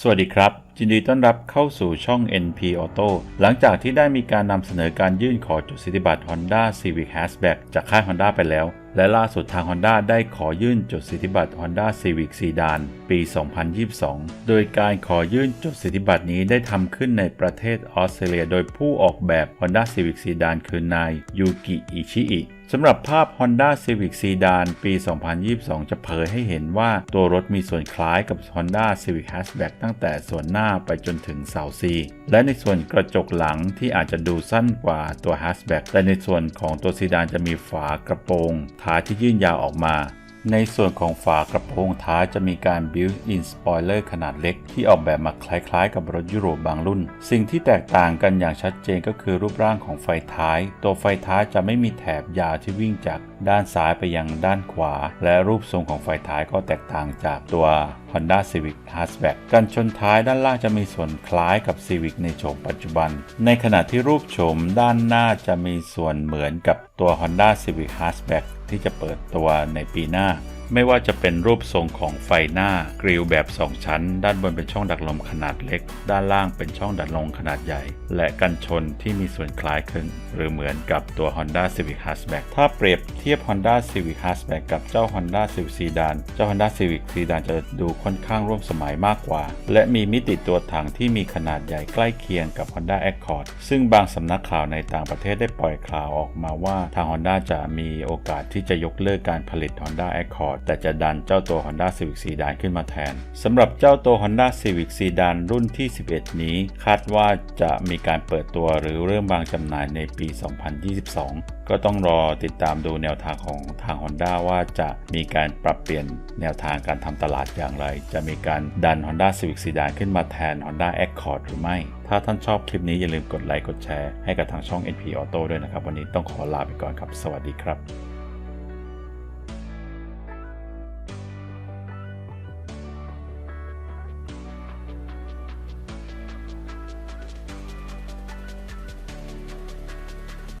สวัสดีครับ ยินดีต้อนรับเข้าสู่ช่อง NP Auto หลังจากที่ได้มีการนำเสนอการยื่นขอจดสิทธิบัตร Honda Civic Hatchback จากค่าย Honda ไปแล้ว และล่าสุดทาง Honda ได้ขอยื่นจดสิทธิบัตร Honda Civic Sedan ปี 2022 โดยการขอยื่นจดสิทธิบัตรนี้ได้ทำขึ้นในประเทศออสเตรเลีย โดยผู้ออกแบบ Honda Civic Sedan คือนายยูกิอิชิอิสำหรับภาพ Honda Civic Sedan ปี 2022 จะเผยให้เห็นว่าตัวรถมีส่วนคล้ายกับ Honda Civic Hatchback ตั้งแต่ส่วนหน้าไปจนถึงเสาซีและในส่วนกระจกหลังที่อาจจะดูสั้นกว่าตัว Hatchback แต่ในส่วนของตัวซีดานจะมีฝากระโปรงท้ายที่ยื่นยาวออกมา ในส่วนของฝากระโปรงท้ายจะมีการ built-in spoiler ขนาดเล็ก ที่ออกแบบมาคล้ายๆ กับรถยุโรปบางรุ่น สิ่งที่แตกต่างกันอย่างชัดเจนก็คือรูปร่างของไฟท้าย ตัวไฟท้ายจะไม่มีแถบยาวที่วิ่งจากด้านซ้ายไปยังด้านขวา และรูปทรงของไฟท้ายก็แตกต่างจากตัว Honda Civic Hatchback กันชนท้ายด้านล่างจะมีส่วนคล้ายกับ Civic ในโฉมปัจจุบัน ในขณะที่รูปโฉมด้านหน้าจะมีส่วนเหมือนกับตัว Honda Civic Hatchback ที่จะเปิดตัวในปีหน้า ไม่ว่าจะเป็นรูปทรงของไฟหน้ากริลแบบ 2 ชั้น ด้านบนเป็นช่องดักลมขนาดเล็ก ด้านล่างเป็นช่องดักลมขนาดใหญ่ และกันชนที่มีส่วนคล้ายคลึงหรือเหมือนกับตัว Honda Civic Hatchback ถ้าเปรียบเทียบ Honda Civic Hatchback กับเจ้า Honda Civic Sedan เจ้า Honda Civic Sedan จะดูค่อนข้างร่วมสมัยมากกว่า และมีมิติตัวถังที่มีขนาดใหญ่ใกล้เคียงกับ Honda Accord ซึ่งบางสำนักข่าวในต่างประเทศได้ปล่อยข่าวออกมาว่าทาง Honda จะมีโอกาสที่จะยกเลิกการผลิต Honda Accord แต่จะดันเจ้าตัว Honda Civic Sedan ขึ้นมาแทนสำหรับเจ้าตัว Honda Civic Sedan รุ่นที่ 11 นี้ คาดว่าจะมีการเปิดตัวหรือเริ่มวางจำหน่ายในปี 2022 ก็ต้องรอติดตามดูแนวทางของทาง Honda ว่าจะมีการปรับเปลี่ยนแนวทางการทำตลาดอย่างไร จะมีการดัน Honda Civic Sedan ขึ้นมาแทน Honda Accord หรือไม่ ถ้าท่านชอบคลิปนี้อย่าลืมกดไลค์กดแชร์ให้กับทางช่อง NP Auto ด้วยนะครับ วันนี้ต้องขอลาไปก่อนครับ สวัสดีครับ